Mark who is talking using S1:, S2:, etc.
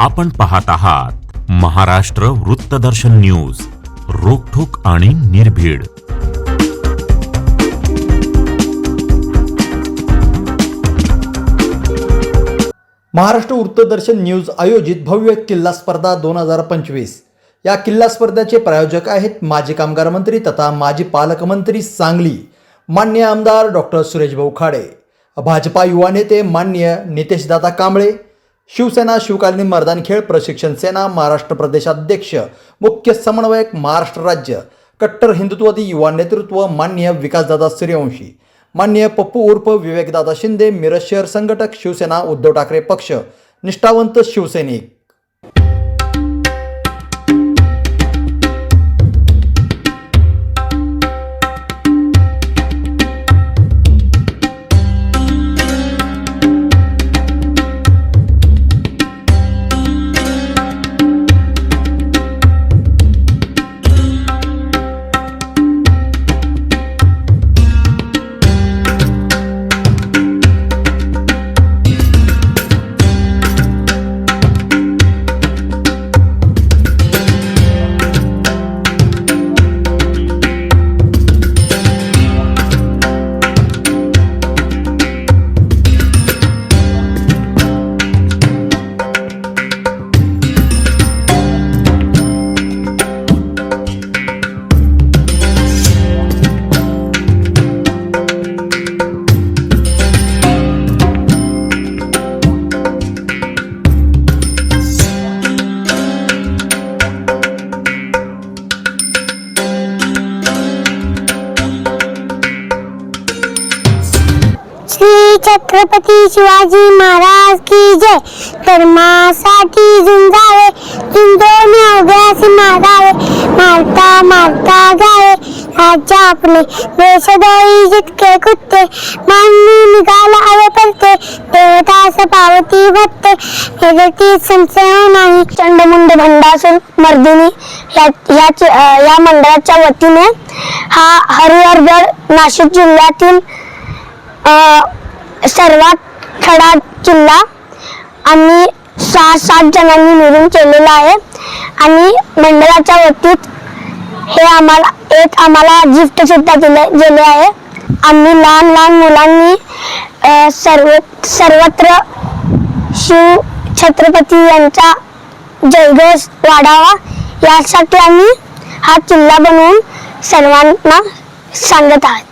S1: आपण पाहत आहात महाराष्ट्र वृत्तदर्शन न्यूज रोखोक आणि निर्भीड.
S2: महाराष्ट्र वृत्तदर्शन न्यूज आयोजित भव्य किल्ला स्पर्धा दोन हजार पंचवीस. या किल्ला स्पर्धेचे प्रायोजक आहेत माजी कामगार मंत्री तथा माजी पालकमंत्री सांगली मान्य आमदार डॉक्टर सुरेशभाऊ खाडे. भाजपा युवा नेते मान्य नितेशदादा कांबळे शिवसेना शिवकालीन मर्दान खेळ प्रशिक्षण सेना महाराष्ट्र प्रदेशाध्यक्ष मुख्य समन्वयक महाराष्ट्र राज्य कट्टर हिंदुत्ववादी युवा नेतृत्व मान्य विकासदादा सूर्यवंशी मान्य पप्पू उर्फ विवेकदादा शिंदे मिरज शहर संघटक शिवसेना उद्धव ठाकरे पक्ष निष्ठावंत शिवसैनिक.
S3: श्री छत्रपती शिवाजी महाराज की जय. धर्मासाठी झुंजावे झुंजोने अभ्यास मारावे मारता मारता जावे. राज्य आपले देशदोई जितके कुत्ते मानवी निघाला हवे पडते देवतास पावती भत्ते निरती संशय नाही. चंडमुंड भंडासून मर्दिनी या या- मंडळाच्या वतीने हा हरिहरगड नाशिक जिल्ह्यातील अ, सर्वात खडा किल्ला आम्ही सहा सात जणांनी मिळून केलेला आहे. आणि मंडळाच्या वतीत हे आम्हाला एक आम्हाला गिफ्ट सुद्धा दिले गेले आहे. आम्ही लहान लहान मुलांनी सर्व सर्वत्र शिव छत्रपती यांचा जयघोष वाढावा यासाठी आम्ही हा किल्ला बनवून सर्वांना सांगत आहोत.